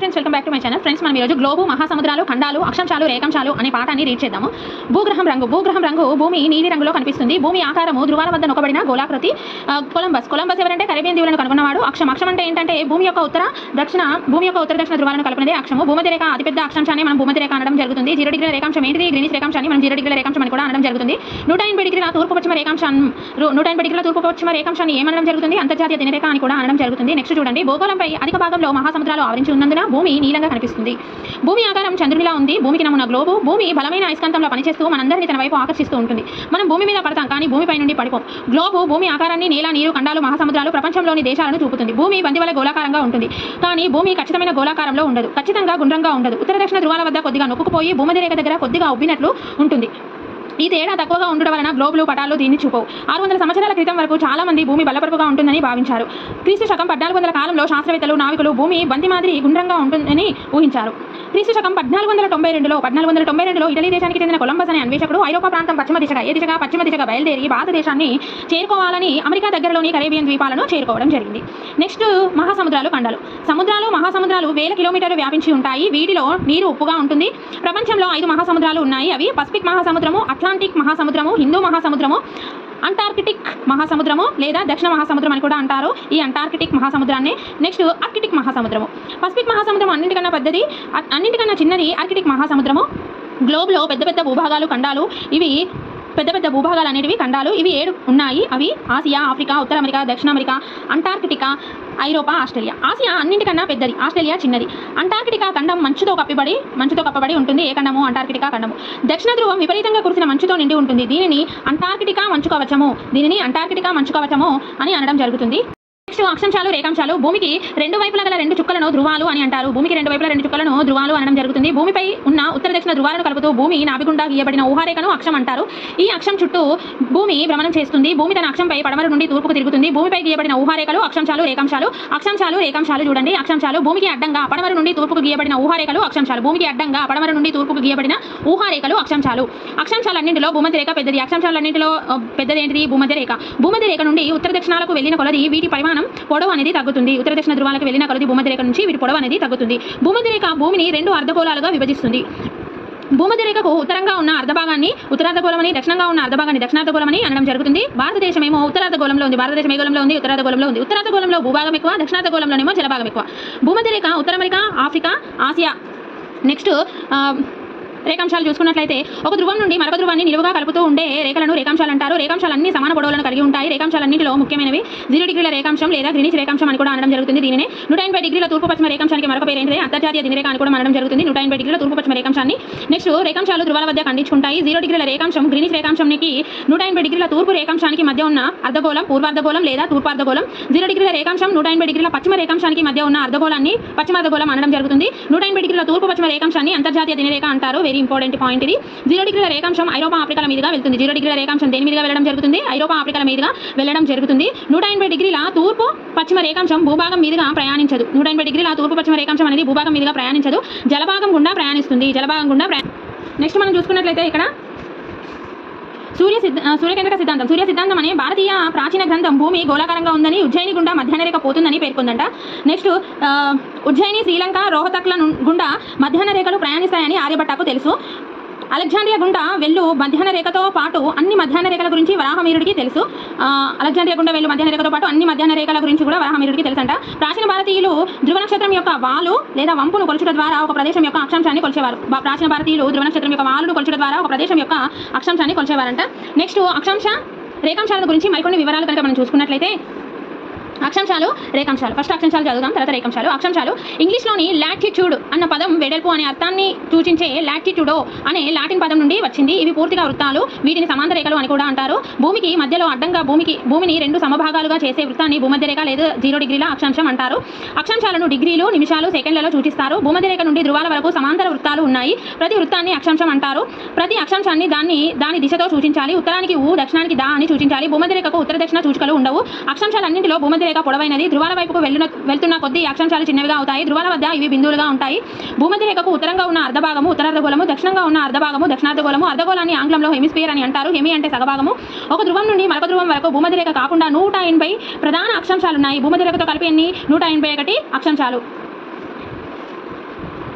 Friends welcome back to my channel friends మనం ఈరోజు globe మహాసముద్రాలు ఖండాలు అక్షంశాలు రేఖంశాలు అనే పాఠాన్ని రీడ్ చేద్దాము. భూగ్రహం రంగు. భూగ్రహం రంగు భూమి నీలి రంగులో కనిపిస్తుంది. భూమి ఆకారము ధృవాల వద్ద నొక్కబడిన గోలాకృతి కొలంబస్. కొలంబస్ ఎవరంటే కరేబియన్ దీవులను కనుగొన్నవాడు. అక్షం. అక్షం అంటే ఏంటంటే భూమి యొక్క ఉత్తర దక్షిణ భూమి యొక్క ఉత్తర దక్షిణ ధృవాలను కలుపునదే అక్షము. భూమధ్య రేఖ అతిపెద్ద అక్షాంశాన్ని మనం భూమధ్య రేఖ అనడం జరుగుతుంది. జీరో డిగ్రీల రేఖాంశం ఏంటిది? గ్రీనిష్ రేఖాంశాన్ని మనం జీరో డిగ్రీల రేఖాంశం అని కూడా అనడం జరుగుతుంది. నూట ఎనభై డిగ్రీల తూర్పు పశ్చిమ రేఖాంశం నూట ఎనభై డిగ్రీల తూర్పు పశ్చిమ రేఖాంశాన్ని ఏమనడం జరుగుతుంది? అంతర్జాతీయ దినరేఖ అని కూడా అనడం జరుగుతుంది. నెక్స్ట్ చూడండి. భూగోళంపై అధిక భాగంలో మహాసముద్రాలు ఆవరించి ఉన్నందున భూమి నీలంగా కనిపిస్తుంది. భూమి ఆకారం చంద్రునిలా ఉంది. భూమికి నమ్మున గ్లోబు భూమి బలమైన అయస్కాంతంలో పనిచేస్తూ మనందరినీ తన వైపు ఆకర్షిస్తూ ఉంటుంది. మనం భూమి మీద పడతాం కానీ భూమిపై నుండి పడిపోం. గ్లోబు భూమి ఆకారాన్ని నేల నీరు ఖండాలు మహాసముద్రాలు ప్రపంచంలోని దేశాలను చూపుతుంది. భూమి బందివల గోళాకారంగా ఉంటుంది. కానీ భూమి ఖచ్చితమైన గోళాకారంలో ఉండదు. ఖచ్చితంగా గుండ్రంగా ఉండదు. ఉత్తర దక్షిణ ధృవాల వద్ద కొద్దిగా నొక్కుపోయి భూమధ్య దగ్గర కొద్దిగా ఉబ్బినట్లు ఉంటుంది. ఈ తేడా తక్కువగా ఉండడం వలన గ్లోబులు పటాలు దీన్ని చూపవు. ఆరు వందల సంవత్సరాల క్రితం వరకు చాలా మంది భూమి బలపరుపుగా ఉంటుందని భావించారు. క్రీస్తు శకం పద్నాలుగు వందల కాలంలో శాస్త్రవేత్తలు నావికులు భూమి బంతి మాదిరి గుండ్రంగా ఉంటుందని ఊహించారు. క్రీస్తు శకం పద్నాలుగు వందల తొంభై రెండులో పద్నాలుగు వందల తొంభై రెండులో ఇటలీ దేశానికి చెందిన కొలంబస్ అనే అన్వేషకుడు ఐరోపా ప్రాంతం పశ్చిమ దిశగా ఏ దిశగా పశ్చిమ దిశగా బయలుదేరి భారతదేశాన్ని చేరుకోవాలని అమెరికా దగ్గరలోని కరేబియన్ ద్వీపాలను చేరుకోవడం జరిగింది. నెక్స్ట్ మహాసముద్రాలు ఖండాలు సముద్రాలు మహాసముద్రాలు వేల కిలోమీటర్లు వ్యాపించి ఉంటాయి. వీటిలో నీరు ఉప్పుగా ఉంటుంది. ప్రపంచంలో ఐదు మహాసముద్రాలు ఉన్నాయి. అవి పసిఫిక్ మహాసముద్రము అట్లాంటిక్ మహాసముద్రము హిందూ మహాసముద్రము అంటార్కిటిక్ మహాసముద్రము లేదా దక్షిణ మహాసముద్రం అని కూడా అంటారు. ఈ అంటార్కిటిక్ మహాసముద్రాన్ని నెక్స్ట్ ఆర్కిటిక్ మహాసముద్రము. పసిఫిక్ మహాసముద్రం అన్నింటికన్నా పెద్దది అన్నింటికన్నా చిన్నది ఆర్కిటిక్ మహాసముద్రము. గ్లోబ్లో పెద్ద పెద్ద భూభాగాలు ఖండాలు ఇవి పెద్ద పెద్ద భూభాగాలు అనేటివి ఖండాలు. ఇవి ఏడు ఉన్నాయి. అవి ఆసియా ఆఫ్రికా ఉత్తర అమెరికా దక్షిణ అమెరికా అంటార్కిటికా ఐరోపా ఆస్ట్రేలియా. ఆసియా అన్నింటికన్నా పెద్దది ఆస్ట్రేలియా చిన్నది. అంటార్కిటికా ఖండం మంచుతో కప్పిబడి మంచుతో కప్పబడి ఉంటుంది. ఏ ఖండము? అంటార్కిటికా ఖండము. దక్షిణ ధ్రువం విపరీతంగా కురిసిన మంచుతో నిండి ఉంటుంది. దీనిని అంటార్కిటికా మంచు కవచము దీనిని అంటార్కిటికా మంచు కవచము అని అనడం జరుగుతుంది. నెక్స్ట్ అక్షాంశాలు రేఖాంశాలు. భూమికి రెండు వైపుల గల రెండు చుక్కలను ధృవాలు అని అంటారు. భూమికి రెండు వైపుల రెండు చుక్కలను ధృవాలు అనడం జరుగుతుంది. భూమిపై ఉన్న ఉత్తర దక్షిణ ధృవాలను కలుపుతూ భూమి నాభిగుండా గీయబడిన ఊహారేఖను అక్షం అంటారు. ఈ అక్షం చుట్టూ భూమి భ్రమణం చేస్తుంది. భూమి తన అక్షంపై పడమర నుండి తూర్పుకు తిరుగుతుంది. భూమిపై గీయబడిన ఊహారేఖలు అక్షాంశాలు రేఖాంశాలు. అక్షాంశాలు రేఖాంశాలు చూడండి. అక్షాంశాలు భూమికి అడ్డంగా పడమర నుండి తూర్పుకు గీయబడిన ఊహారేఖలు అక్షాంశాలు. భూమికి అడ్డంగా పడమర నుండి తూర్పుకు గీయబడిన ఊహారేఖలు అక్షాంశాలు. అక్షాంశాలన్నింటిలో భూమధ్య రేఖ పెద్దది. అక్షాంశాలన్నింటిలో పెద్దది ఏంటిది? భూమధ్య రేఖ భూమధ్య రేఖ నుండి ఉత్తర దక్షిణాలకు వెళ్ళిన కొలది వీటి పరిమాణం పొడవు అనేది తగ్గుతుంది. ఉత్తర దక్షిణ ధృవాలకు వెళ్ళిన కొలది భూమధ్య నుంచి వీటి పొడవు అనేది తగ్గుతుంది. భూమధ్య భూమిని రెండు అర్ధగోళాలుగా విభజిస్తుంది. భూమధ్యరేఖకు ఉత్తరంగా ఉన్న అర్ధభాగాన్ని ఉత్తరార్ధగోళమని దక్షిణంగా ఉన్న అర్ధభాగాన్ని దక్షిణార్ధగోళమని అనడం జరుగుతుంది. భారతదేశం ఏమో ఉత్తరార్ధగోళంలో ఉంది. భారతదేశం ఏ గోళంలో ఉంది? ఉత్తరార్ధగోళంలో ఉంది. ఉత్తరార్ధగోళంలో భూభాగం ఎక్కువ దక్షిణార్ధగోళంలోనేమో జలభాగం ఎక్కువ. భూమధ్య ఉత్తర అమెరికా ఆఫ్రికా ఆసియా. నెక్స్ట్ రేఖాంశాలు చూసుకున్నట్లయితే ఒక ధ్రువం నుండి మరొక ధ్రువాన్ని నిలువుగా కలుపుతూ ఉండే రేఖలను రేఖాంశాలు అంటారు. రేఖాంశాలు సమాన పొడవులను కలిగి ఉంటాయి. రేఖాంశాలన్నింటిలో ముఖ్యమైనవి జీరో డిగ్రీల రేఖాంశం లేదా గ్రీనిచ్ రేఖాంశం అని కూడా అనడం జరుగుతుంది దీనిని. నూట ఎనభై డిగ్రీల తూర్పు పశ్చిమ రేఖాంశానికి మరొక పేరు ఏంటంటే అంతర్జాతీయ దినరేఖ అని కూడా అనడం జరుగుతుంది. నూట ఎనభై డిగ్రీల తూర్పు పశ్చిమ రేఖాంశాన్ని. నెక్స్ట్ రేఖాంశాలు ధ్రువాల వద్ద ఖండించుకుంటాయి. జీరో డిగ్రీల రేఖాంశం గ్రీనిచ్ రేఖాంశానికి నూట ఎనభై డిగ్రీల తూర్పు రేఖాంశానికి మధ్య ఉన్న అర్ధగోళం పూర్వార్ధగోళం లేదా తూర్పార్ధగోళం. జీరో డిగ్రీల రేఖాంశం నూట ఎనభై డిగ్రీల పశ్చిమ రేఖాంశానికి మధ్య ఉన్న అర్ధగోళాన్ని పశ్చిమార్ధగోళం అనడం జరుగుతుంది. నూట ఎనభై డిగ్రీల తూర్పు పశ్చిమ రేఖాంశాన్ని అంతర్జాతీయ దినరేఖ అంటారు. వెరీ ఇంపార్టెంట్ పాయింట్ ఇది. జీరో డిగ్రీల రేఖాంశం ఐరోపా ఆఫ్రికాల మీదుగా వెళ్తుంది. జీరో డిగ్రీల రేఖాంశం దేని మీదుగా వెళ్ళడం జరుగుతుంది? ఐరోపా ఆఫ్రికాల మీదుగా వెళ్ళడం జరుగుతుంది. నూట ఎనభై డిగ్రీల తూర్పు పశ్చిమ రేఖాంశం భూభాగం మీదుగా ప్రయాణించదు. నూట ఎనభై డిగ్రీల తూర్పు పశ్చిమ రేఖాంశం అనేది భూభాగం మీదుగా ప్రయాణించదు. జలభాగం గుండా ప్రయాణిస్తుంది. జలభాగం గుండా ప్రయా నెక్స్ట్ మనం చూసుకున్నట్లయితే ఇక్కడ సూర్య సిద్ధ సూర్యకేంద్రక సిద్ధాంతం. సూర్య సిద్ధాంతం అనే భారతీయ ప్రాచీన గ్రంథం భూమి గోళాకారంగా ఉందని ఉజ్జయిని గుండా మధ్యాహ్న రేఖ పోతుందని పేర్కొందంట. నెక్స్ట్ ఉజ్జయిని శ్రీలంక రోహతక్ల గుండా మధ్యాహ్న రేఖలు ప్రయాణిస్తాయని ఆర్యభట్టకు తెలుసు. అలెగ్జాండ్రియా గుండా వెళ్ళు. మధ్యాహ్న రేఖతో పాటు అన్ని మధ్యాహ్న రేఖల గురించి వరాహమీరుడికి తెలుసు. ఆ, అలెగ్జాండ్రియా గుండా వెళ్ళు. మధ్యాహ్న రేఖతో పాటు అన్ని మధ్యాహ్న రేఖల గురించి కూడా వరాహమీరుడికి తెలుసంట. ప్రాచీన భారతీయులు ధ్రువ నక్షత్రం యొక్క వాలు లేదా వంపును కొలుచుట ద్వారా ఒక ప్రదేశం యొక్క అక్షాంశాన్ని కొలిచేవారు. ప్రాచీన భారతీయులు ధ్రువ నక్షత్రం యొక్క వాలును కొలుచుట ద్వారా ఒక ప్రదేశం యొక్క అక్షాంశాన్ని కొలిచేవారంట. నెక్స్ట్ అక్షాంశ రేఖాంశాల గురించి మరికొన్ని వివరాలు కనుక మనం చూసుకున్నట్లయితే అక్షాంశాలు రేఖాంశాలు. ఫస్ట్ అక్షాంశాలు చదువుదాం తర్వాత రేఖాంశాలు. అక్షాంశాలు ఇంగ్లీష్లోని లాటిట్యూడ్ అన్న పదం వెడల్పు అనే అర్థాన్ని సూచించే లాటిట్యూడో అనే లాటిన్ పదం నుండి వచ్చింది. ఇవి పూర్తిగా వృత్తాలు వీటిని సమాంతర రేఖలు అని కూడా అంటారు. భూమికి మధ్యలో అడ్డంగా భూమికి భూమిని రెండు సమభాగాలుగా చేసే వృత్తాన్ని భూమధ్య రేఖ లేదా జీరో డిగ్రీల అక్షాంశం అంటారు. అక్షాంశాలను డిగ్రీలు నిమిషాలు సెకండ్లలో సూచిస్తారు. భూమధ్య రేఖ నుండి ధృవాల వరకు సమాంతర వృత్తాలు ఉన్నాయి. ప్రతి వృత్తాన్ని అక్షాంశం అంటారు. ప్రతి అక్షాంశాన్ని దాన్ని దాని దిశతో సూచించాలి. ఉత్తరానికి ఊ దక్షిణానికి దా అని సూచించాలి. భూమధ్య రేఖకు ఉత్తర దక్షిణ సూచికలు ఉండవు. అక్షాంశాలన్నింటిలో భూమధ్య రేఖ పొడవైనది. ధృవాల వైపుకు వెళ్ళిన వెళ్తున్న కొద్దీ అక్షాంశాలు చిన్నవిగా అవుతాయి. ధృవాల వద్ద ఇవి బిందువులుగా ఉంటాయి. భూమధ్య రేఖకు ఉత్తరంగా ఉన్న అర్ధభాగము ఉత్తరార్ధగోళము దక్షిణంగా ఉన్న అర్ధభాగము దక్షిణార్ధగోళము అర్ధగోళాన్ని ఆంగ్లంలో హెమిస్పియర్ అని అంటారు. హెమి అంటే సగభాగము. ఒక ధ్రువం నుండి మరొక ధ్రువం వరకు భూమధ్య రేఖ కాకుండా నూట ఎనభై ప్రధాన అక్షాంశాలు ఉన్నాయి భూమధ్య రేఖతో కలిపి ఎన్ని? నూట ఎనభై ఒకటి అక్షాంశాలు.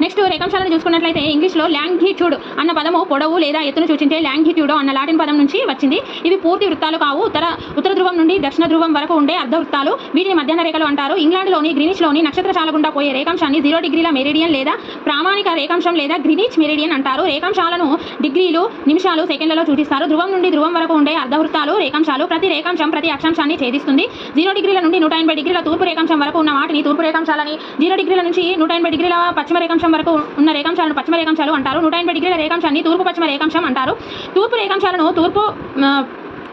నెక్స్ట్ రేఖాంశాలను చూసుకున్నట్లయితే ఇంగ్లీష్లో లాంగిట్యూడ్ అన్న పదము పొడవు లేదా ఎత్తును సూచించే లాంగిట్యూడో అన్న లాటిన్ పదం నుంచి వచ్చింది. ఇవి పూర్తి వృత్తాలు కావు. ఉత్తర ఉత్తర ధ్రువం నుండి దక్షిణ ధ్రువం వరకు ఉండే అర్ధ వృత్తాలు. వీటిని మధ్యాహ్న రేఖలు అంటారు. ఇంగ్లాండ్లోని గ్రీనిచ్లోని నక్షత్రశాల గుండా పోయే రేఖాంశాన్ని జీరో డిగ్రీల మెరిడియన్ లేదా ప్రామాణిక రేఖాంశం లేదా గ్రీనిచ్ మెరిడియన్ అంటారు. రేఖాంశాలను డిగ్రీలు నిమిషాలు సెకండ్లలో సూచిస్తారు. ధ్రువం నుండి ధ్రువం వరకు ఉండే అర్ధవృత్తాలు రేఖాంశాలు ప్రతి రేఖాంశం ప్రతి అక్షాంశాన్ని ఛేదిస్తుంది. జీరో డిగ్రీల నుండి నూట ఎనభై డిగ్రీల తూర్పు రేఖాంశం వరకు ఉన్న వాటిని తూర్పు రేఖాంశాలని జీరో డిగ్రీల నుంచి నూట ఎనభై డిగ్రీల పశ్చిమ రేఖాంశం వరకు ఉన్న రేఖాంశాలను పశ్చిమ రేఖాంశాలు అంటారు. నూట ఎనభై డిగ్రీల రేఖాంశాన్ని తూర్పు పశ్చిమ రేఖాంశం అంటారు. తూర్పు రేఖాంశాలను తూర్పు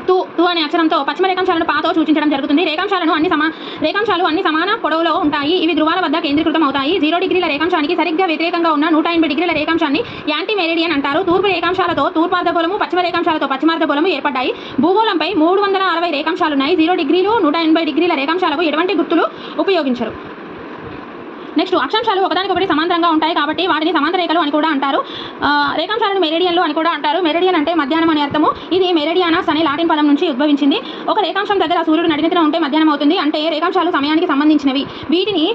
తూ తూ అనే అక్షరంతో పశ్చిమ రేఖాంశాలను పాతో సూచించడం జరుగుతుంది. రేఖాంశాలను అన్ని సమా రేఖాంశాలు అన్ని సమాన పొడవులో ఉంటాయి. ఇవి ధృవాల వద్ద కేంద్రీకృతం అవుతాయి. జీరో డిగ్రీల రేఖాంశానికి సరిగ్గా వ్యతిరేకంగా ఉన్న నూట ఎనభై డిగ్రీల రేఖాంశాన్ని యాంటీ మెరిడియన్ అంటారు. తూర్పు రేఖాంశాలతో తూర్పార్ధగోళము పశ్చిమ రేఖాంశాలతో పశ్చిమార్ధగోళము ఏర్పడ్డాయి. భూగోళంపై మూడు వందల అరవై రేఖాంశాలున్నాయి. జీరో డిగ్రీలు నూట ఎనభై డిగ్రీల రేఖాంశాలకు ఎటువంటి గుర్తులు ఉపయోగించరు. నెక్స్ట్ అక్షాంశాలు ఒకదానికొకటి సమాంతరంగా ఉంటాయి కాబట్టి వాటిని సమాంతర రేఖలు అని కూడా అంటారు. రేఖాంశాలను మెరిడియన్లు అని కూడా అంటారు. మెరిడియన్ అంటే మధ్యాహ్నం అని అర్థము. ఇది మెరిడియానాస్ అనే లాటిన్ పదం నుంచి ఉద్భవించింది. ఒక రేఖాంశం దగ్గర సూర్యుడు నడినెత్తిన ఉంటే మధ్యాహ్నం అవుతుంది. అంటే రేఖాంశాలు సమయానికి సంబంధించినవి. వీటిని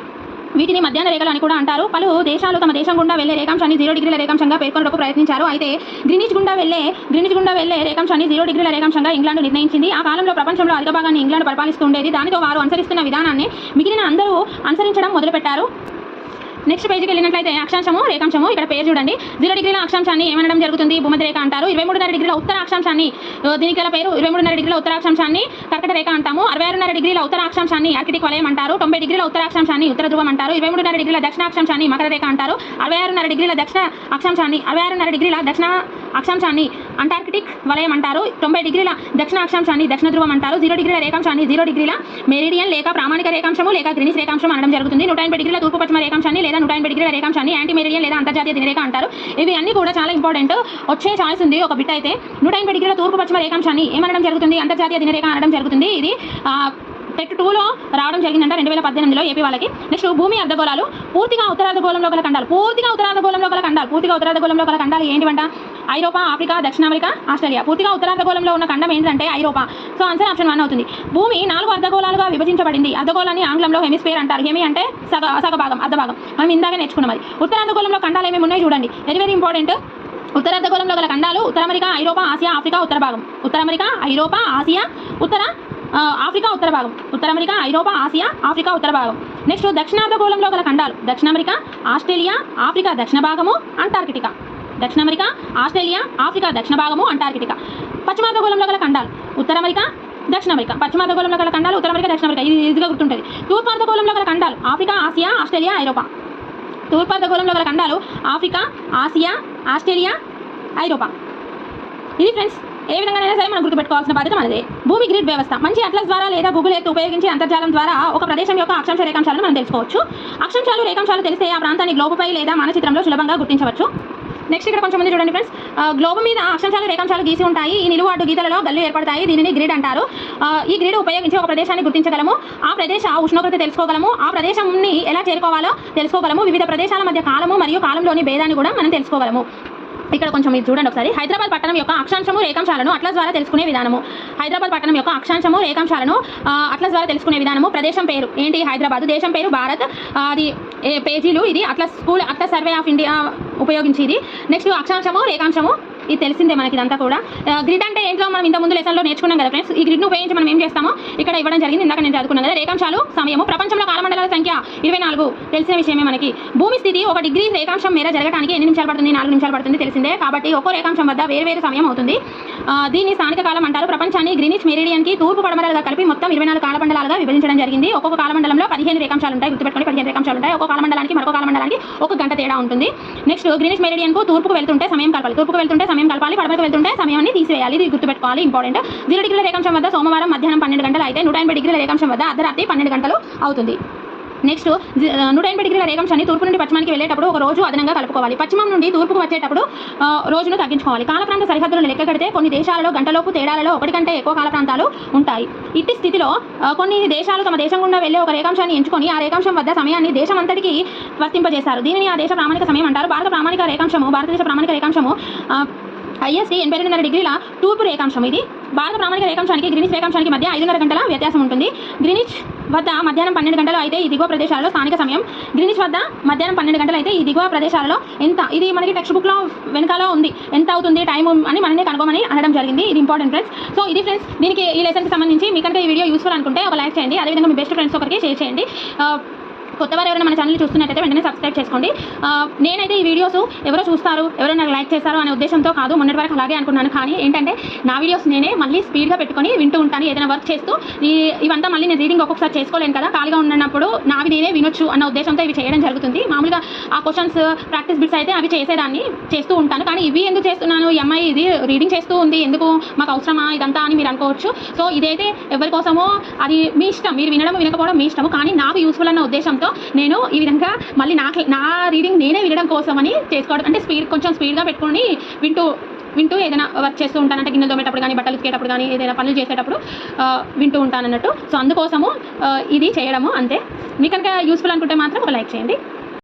వీటిని మధ్యాహ్న రేఖలు అని కూడా అంటారు. పలు దేశాలు తమ దేశం గుండా వెళ్ళే రేఖాంశాన్ని జీరో డిగ్రీల రేఖాంశంగా పేర్కొనడానికి ప్రయత్నించారు. అయితే గ్రీనిచ్ గుండా వెళ్ళే గ్రీనిచ్ గుండా వెళ్ళే రేఖాంశాన్ని జీరో డిగ్రీల రేఖాంశంగా ఇంగ్లాండ్ నిర్ణయించింది. ఆ కాలంలో ప్రపంచంలో అధిక భాగాన్ని ఇంగ్లాండ్ పరిపాలిస్తుండేది దానితో వారు అనుసరిస్తున్న విధానాన్ని మిగిలిన అందరూ అనుసరించడం మొదలుపెట్టారు. నెక్స్ట్ పేజీకి వెళ్ళినట్లయితే అక్షాంశము రేఖాంశము. ఇక్కడ పేరు చూడండి. జీరో డిగ్రీల అక్షాంశాన్ని ఏమనడం జరుగుతుంది? భూమధ్య రేఖ అంటారు. ఇరవై మూడున్నర డిగ్రీల ఉత్తర అక్షాంశాన్ని దీనికి గల పేరు ఇరవై మూడున్నర డిగ్రీల ఉత్తర అక్షాంశాన్ని కర్కట రేఖ అంటాము. అరవై ఆరున్నర డిగ్రీల ఉత్తర అక్షాంశాన్ని ఆర్కిటిక్ వలయం అంటారు. తొంభై డిగ్రీల ఉత్తర అక్షాంశాన్ని ఉత్తర ధ్రువం అంటారు. ఇరవై మూడున్నర డిగ్రీల దక్షిణ అక్షాంశాన్ని మకర రేఖ అంటారు. అరవై ఆరున్నర డిగ్రీల దక్షిణ అక్షాంశాన్ని అరవై ఆరున్నర డిగ్రీల దక్షిణ అక్షాంశాన్ని అంటార్కిటిక్ వలయం అంటారు. తొంభై డిగ్రీల దక్షిణ అక్షాంశాన్ని దక్షిణ ధ్రువం అంటారు. జీరో డిగ్రీల రేఖాంశాన్ని జీరో డిగ్రీల మెరిడియన్ లేక ప్రామాణిక రేఖాంశము లేక గ్రీనిస్ రేఖాంశం అనడం జరుగుతుంది. నూట ఎనభై డిగ్రీల తూర్పు పశ్చిమ రేఖాంశాన్ని లేదా నూట ఎనభై డిగ్రీల రేఖాంశాన్ని యాంటీ మెరిడియన్ లేదా అంతర్జాతీయ దినరేఖ అంటారు. ఇవి అన్ని కూడా చాలా ఇంపార్టెంట్ వచ్చే ఛాయిస్ ఉంది ఒక బిట్ అయితే. నూట ఎనభై డిగ్రీల తూర్పు పశ్చిమ రేఖాంశాన్ని ఏమనడం జరుగుతుంది? అంతర్జాతీయ దినరేఖ అనడం జరుగుతుంది. ఇది టెట్ టూలో రావడం జరిగిందంట రెండు వేల పద్దెనిమిదిలో ఏపీ వాళ్ళకి. నెక్స్ట్ భూమి అర్ధగోళాలు. పూర్తిగా ఉత్తరార్ధగోళంలో గల ఖండాలు. పూర్తిగా ఉత్తరార్ధగోళంలో గల ఖండాలు. పూర్తిగా ఉత్తరార్ధగోళంలో గల ఖండాలు ఏంటివంట? ఐరోపా ఆఫ్రికా దక్షిణ అమెరికా ఆస్ట్రేలియా. పూర్తిగా ఉత్తరార్ధగోళంలో ఉన్న ఖండం ఏంటంటే ఐరోపా. సో ఆన్సర్ ఆప్షన్ వన్ అవుతుంది. భూమి నాలుగు అర్ధగోళాలుగా విభజించబడింది. అర్ధగోళాన్ని ఆంగ్లంలో హెమిస్ఫియర్ అంటారు. హెమి అంటే సగ సగభాగం అర్ధభాగం. మనం ఇందాక నేర్చుకున్నాం అది ఉత్తరార్ధగోళంలో ఖండాలు ఏమేమి ఉన్నాయి చూడండి. వెరీ వెరీ ఇంపార్టెంట్ ఉత్తర అర్ధగోళంలో గల ఖండాలు ఉత్తర అమెరికా ఐరోపా ఆసియా ఆఫ్రికా ఉత్తర భాగం ఉత్తర అమెరికా ఐరోపా ఆసియా ఉత్తర ఆఫ్రికా ఉత్తర భాగం ఉత్తర అమెరికా ఐరోపా ఆసియా ఆఫ్రికా ఉత్తర భాగం నెక్స్ట్ దక్షిణార్ధగోళంలో గల ఖండాలు. దక్షిణ అమెరికా ఆస్ట్రేలియా ఆఫ్రికా దక్షిణ భాగము అంటార్కిటికా. దక్షిణ అమెరికా ఆస్ట్రేలియా ఆఫ్రికా దక్షిణ భాగము అంటార్కిటికా. పశ్చిమార్ధగోళంలో గల ఖండాలు ఉత్తర అమెరికా దక్షిణ అమెరికా పశ్చిమార్ధగోళంలో గల ఖండాలు ఉత్తర అమెరికా దక్షిణ అమెరికా ఇది ఇదిగా గుర్తుంటుంది. తూర్పార్ధగోళంలో గల ఖండాలు ఆఫ్రికా ఆసియా ఆస్ట్రేలియా ఐరోపా. తూర్పార్ధగోళంలో గల ఖండాలు ఆఫ్రికా ఆసియా ఆస్ట్రేలియా ఐరోపా. ఇది ఫ్రెండ్స్ ఏ విధంగానైనా సరే మనం గుర్తుపెట్టుకోవాల్సిన బాధ్యత మనదే. భూమి గ్రిడ్ వ్యవస్థ మంచి అట్లస్ ద్వారా లేదా గూగుల్ ఎర్త్ ఉపయోగించి అంతర్జాలం ద్వారా ఒక ప్రదేశం యొక్క అక్షాంశ రేఖాంశాలను మనం తెలుసుకోవచ్చు. అక్షాంశాలు రేఖాంశాలు తెలిస్తే ఆ ప్రాంతాన్ని గ్లోబుపై లేదా మన చిత్రంలో సులభంగా గుర్తించవచ్చు. నెక్స్ట్ ఇక్కడ కొంచెం ముందు చూడండి ఫ్రెండ్స్ గ్లోబ్ మీద అక్షాంశాలు రేఖాంశాలు గీసి ఉంటాయి. ఈ నిలువు అడ్డు గీతలలో గల్లు ఏర్పడతాయి. దీనిని గ్రిడ్ అంటారు. ఈ గ్రిడ్ ఉపయోగించి ఒక ప్రదేశాన్ని గుర్తించగలము. ఆ ప్రదేశ ఉష్ణోగ్రత తెలుసుకోగలము. ఆ ప్రదేశంని ఎలా చేరుకోవాలో తెలుసుకోగలము. వివిధ ప్రదేశాల మధ్య కాలము మరియు కాలంలోని భేదాన్ని కూడా మనం తెలుసుకోగలము. ఇక్కడ కొంచెం మీరు చూడండి ఒకసారి. హైదరాబాద్ పట్టణం యొక్క అక్షాంశము రేఖాంశాలను అట్లస్ ద్వారా తెలుసుకునే విధానము. హైదరాబాద్ పట్టణం యొక్క అక్షాంశము రేఖాంశాలను అట్లస్ ద్వారా తెలుసుకునే విధానము. ప్రదేశం పేరు ఏంటి? హైదరాబాద్. దేశం పేరు భారత్. అది పేజీలు ఇది. Atlas school atlas survey of India ఉపయోగించి ఇది. నెక్స్ట్ అక్షాంశము రేఖాంశము. ఇది తెలిసిందే మనకి ఇదంతా కూడా. గ్రిడ్ అంటే ఏంటో మనం ఇంత ముందు లెసన్లో నేర్చుకున్నాం కదా ఫ్రెండ్స్ ఈ గ్రిడ్ను ఉపయోగించి మనం ఏం చేస్తామో ఇక్కడ ఇవ్వడం జరిగింది. ఇందాక నేను చదువుకున్నాను కదా రేఖాంశాలు సమయము ప్రపంచంలో కాలమండలాల సంఖ్య ఇరవై నాలుగు. తెలిసిన విషయమే మనకి. భూమి స్థితి ఒక డిగ్రీ రేఖాంశం మేర జరగడానికి ఎన్ని నిమిషాలు పడుతుంది? నాలుగు నిమిషాలు పడుతుంది తెలిసిందే. కాబట్టి ఒక్కో రేఖాంశం వద్ద వేరు వేరు సమయం అవుతుంది. దీన్ని స్థానిక కాలం అంటారు. ప్రపంచాన్ని గ్రీనిచ్ మెరిడియన్కి తూర్పు పడమరలుగా కలిపి మొత్తం ఇరవై నాలుగు కాలమండలాలుగా విభజించడం జరిగింది. ఒక్కొక్క కాలమండలంలో పదిహేను రేఖాంశాలు ఉంటాయి. గుర్తుపెట్టుకొని పదిహేను రేఖాంశాలు ఉంటాయి. ఒక్కొక్క కాలమండలానికి మరొక కాలమండలానికి ఒక గంట తేడా ఉంటుంది. నెక్స్ట్ గ్రీనిచ్ మెరిడియన్కు తూర్పుకు వెళ్తుంటే సమయం కలపాలి. తూర్పుకు వెళ్తుంటే సమయం కలపాలి. పడమరకు వెళ్తుంటే సమయాన్ని తీసివేయాలి. ఇది గుర్తుపెట్టుకోవాలి. ఇంపార్టెంట్ జీరో డిగ్రీల రేఖాంశం వద్ద సోమవారం మధ్యాహ్నం పన్నెండు గంటలు అయితే నూట ఎనభై డిగ్రీల రేఖాంశం వద్ద అర్ధరాత్రి పన్నెండు గంటలు అవుతుంది. నెక్స్ట్ నూట ఎనభై డిగ్రీల రేఖాంశాన్ని తూర్పు నుండి పశ్చిమానికి వెళ్ళేటప్పుడు ఒక రోజు అదనంగా కలుపుకోవాలి. పశ్చిమం నుండి తూర్పుకు వచ్చేటప్పుడు రోజును తగ్గించుకోవాలి. కాలప్రాంత సరిహద్దులను లెక్క కడితే కొన్ని దేశాలలో గంటలోపు తేడాలలో ఒకటి కంటే ఎక్కువ కాల ప్రాంతాలు ఉంటాయి. ఇట్టి స్థితిలో కొన్ని దేశాలు తమ దేశం గుండా వెళ్ళే ఒక రేఖాంశాన్ని ఎంచుకొని ఆ రేఖాంశం వద్ద సమయాన్ని దేశం అంతటికి వర్తింపజేశారు దీనిని ఆ దేశ ప్రామాణిక సమయం అంటారు. భారత ప్రామాణిక రేఖాంశము భారతదేశ ప్రామాణిక రేఖాంశము ఐఎస్టీ ఎనభై రెండున్నర డిగ్రీల తూర్పు రేఖాంశం. ఇది భారత ప్రామాణిక రేఖాంశానికి గ్రీనిచ్ రేఖాంశానికి మధ్య ఐదున్నర గంటల వ్యత్యాసం ఉంటుంది. గ్రీనిచ్ వద్ద మధ్యాహ్నం పన్నెండు గంటలు అయితే ఈ దిగువ ప్రదేశాలలో స్థానిక సమయం. గ్రీనిచ్ వద్ద మధ్యాహ్నం పన్నెండు గంటలు అయితే ఈ దిగువ ప్రదేశాలలో ఎంత? ఇది మనకి టెక్స్ట్ బుక్లో వెనకాల ఉంది. ఎంత అవుతుంది టైం అని మనల్ని కనుగొమని అనడం జరిగింది. ఇది ఇంపార్టెంట్ ఫ్రెండ్స్. సో ఇది ఫ్రెండ్స్ దీనికి ఈ లెసన్కి సంబంధించి మీకంటే కనుక ఈ వీడియో యూస్ఫుల్ అనుకుంటే ఒక లైక్ చేయండి. అదేవిధంగా మీ బెస్ట్ ఫ్రెండ్స్ ఒకరికి షేర్ చేయండి. కొత్తవారు కొత్త వారు ఎవరైనా మన ఛానల్ చూస్తున్నట్టయితే వెంటనే సబ్స్క్రైబ్ చేసుకోండి. నేనైతే ఈ వీడియోస్ ఎవరో చూస్తారు ఎవరో నాకు లైక్ చేస్తారు అనే ఉద్దేశంతో కాదు మొన్నటి వరకు అలాగే అనుకున్నాను. కానీ ఏంటంటే నా వీడియోస్ నేనే మళ్ళీ స్పీడ్గా పెట్టుకొని వింటూ ఉంటాను ఏదైనా వర్క్ చేస్తూ. ఇవంతా మళ్ళీ నేను రీడింగ్ ఒక్కొక్కసారి చేసుకోలేను కదా ఖాళీగా ఉన్నప్పుడు నావి నేనే వినొచ్చు అన్న ఉద్దేశంతో ఇవి చేయడం జరుగుతుంది. మామూలుగా ఆ క్వశ్చన్స్ ప్రాక్టీస్ బిట్స్ అయితే అవి చేసేదాన్ని చేస్తూ ఉంటాను. కానీ ఇవి ఎందుకు చేస్తున్నాను ఈ అమ్మాయి ఇది రీడింగ్ చేస్తూ ఉంది ఎందుకు మాకు అవసరమా ఇదంతా అని మీరు అనుకోవచ్చు. సో ఇదైతే ఎవరి కోసమో అది మీ ఇష్టం మీరు వినడం వినకపోవడం మీ ఇష్టం కానీ నాకు యూస్ఫుల్ అన్న ఉద్దేశంతో నేను ఈ విధంగా మళ్ళీ నా నా రీడింగ్ నేనే వినడం కోసమని చేసుకోవడం అంటే స్పీడ్ కొంచెం స్పీడ్గా పెట్టుకొని వింటూ వింటూ ఏదైనా వర్క్ చేస్తూ ఉంటాను అంటే గిన్నెలు తోమేటప్పుడు కానీ బట్టలు ఉతికేటప్పుడు కానీ ఏదైనా పనులు చేసేటప్పుడు వింటూ ఉంటాను అన్నట్టు సో అందుకోసము ఇది చేయడము అంతే. మీకు కనుక యూస్ఫుల్ అనుకుంటే మాత్రం ఒక లైక్ చేయండి.